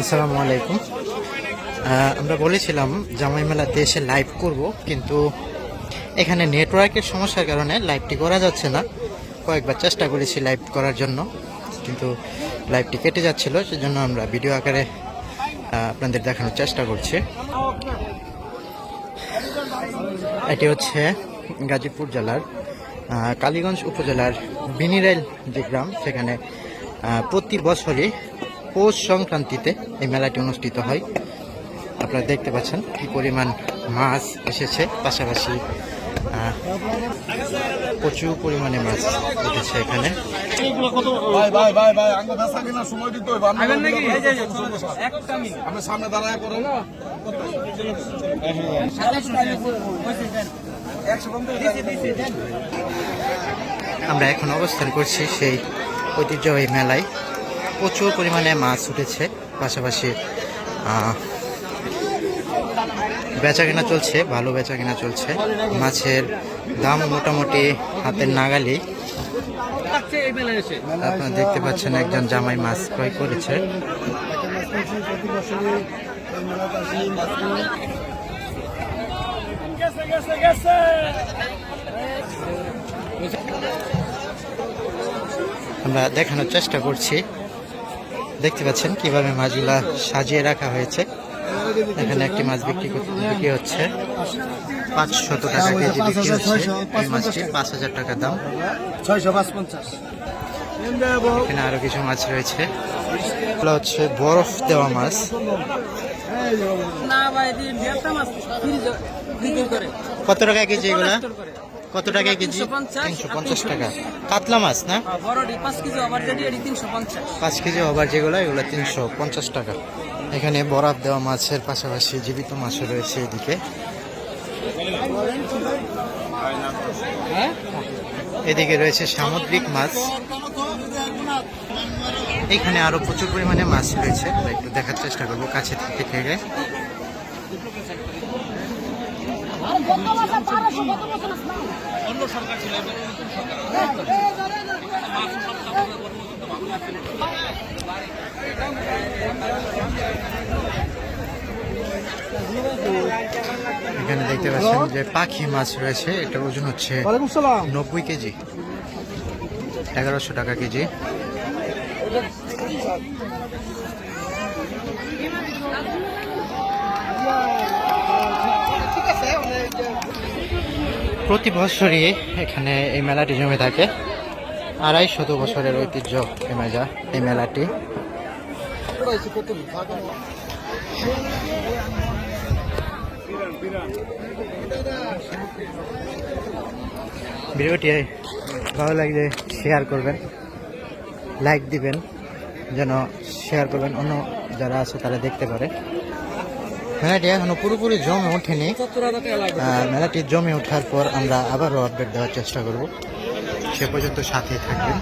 আসসালামু আলাইকুম। আমরা বলেছিলাম জামাই মেলাতে এসে লাইভ করব, কিন্তু এখানে নেটওয়ার্কের সমস্যার কারণে লাইভটি করা যাচ্ছে না। কয়েকবার চেষ্টা করেছি লাইভ করার জন্য, কিন্তু লাইভটি কেটে যাচ্ছিল, সেজন্য আমরা ভিডিও আকারে আপনাদের দেখানোর চেষ্টা করছি। এটি হচ্ছে গাজীপুর জেলার কালীগঞ্জ উপজেলার বিনিরাইল যে গ্রাম, সেখানে প্রতি বছরই পৌষ সংক্রান্তিতে এই মেলাটি অনুষ্ঠিত হয়। আপনারা দেখতে পাচ্ছেন কি পরিমাণ মাছ এসেছে। পাশাপাশি প্রচুর পরিমাণে মাছ উঠেছে এখানে। ভাই ভাই ভাই ভাই আঙ্গ বেসা কিনা সময় দিতে হইব আবেন নাকি? আপনি সামনে দাঁড়ায় করেন আমরা এখন অবস্থান করছি সেই ঐতিহ্যবাহী মেলায়। প্রচুর পরিমাণে মাছ উঠেছে, পাশাপাশি বেচা কেনা চলছে, ভালো বেচা কেনা চলছে। মাছের দাম মোটামুটি হাতের নাগালি আপনারা দেখতে পাচ্ছেন একজন জামাই মাছ ক্রয় করেছে। আমরা দেখানোর চেষ্টা করছি। দেখতে পাচ্ছেন কীভাবে মাছগুলা সাজিয়ে রাখা হয়েছে। এখানে একটি মাছ বিক্রি করতে বিক্রি হচ্ছে। পাঁচশত টাকা কেজি বিক্রি হচ্ছে এই মাছটি পাঁচ হাজার টাকা দাম। ছয়শো এখানে আরও কিছু মাছ রয়েছে। এগুলো হচ্ছে বরফ দেওয়া মাছ। কত টাকা কেজি এগুলা? কত টাকা কেজি? তিনশো পঞ্চাশ টাকা। কাতলা মাছ না? পাঁচ কেজি পঞ্চাশ। পাঁচ কেজি ওভার যেগুলো এগুলো তিনশো পঞ্চাশ টাকা। এখানে বরফ দেওয়া মাছের পাশাপাশি জীবিত মাছও রয়েছে এদিকে। এদিকে রয়েছে সামুদ্রিক মাছ। এখানে আরও প্রচুর পরিমাণে মাছ রয়েছে। একটু দেখার চেষ্টা করব কাছে থেকে থেকে। এখানে দেখতে পাচ্ছেন যে পাখি মাছ রয়েছে এটার ওজন হচ্ছে নব্বই কেজি এগারোশো টাকা কেজি প্রতি বছরই এখানে এই মেলাটি জমে থাকে। আড়াই শত বছরের ঐতিহ্য এই মেজা এই মেলাটি। ভিডিওটি ভালো লাগলে শেয়ার করবেন লাইক দিবেন, যেন শেয়ার করবেন। অন্য যারা আছে তারা দেখতে পারে। মেলাটি এখনও পুরোপুরি জমে ওঠেনি। মেলাটি জমে ওঠার পর আমরা আবারও আপডেট দেওয়ার চেষ্টা করব। সে পর্যন্ত সাথে থাকবেন।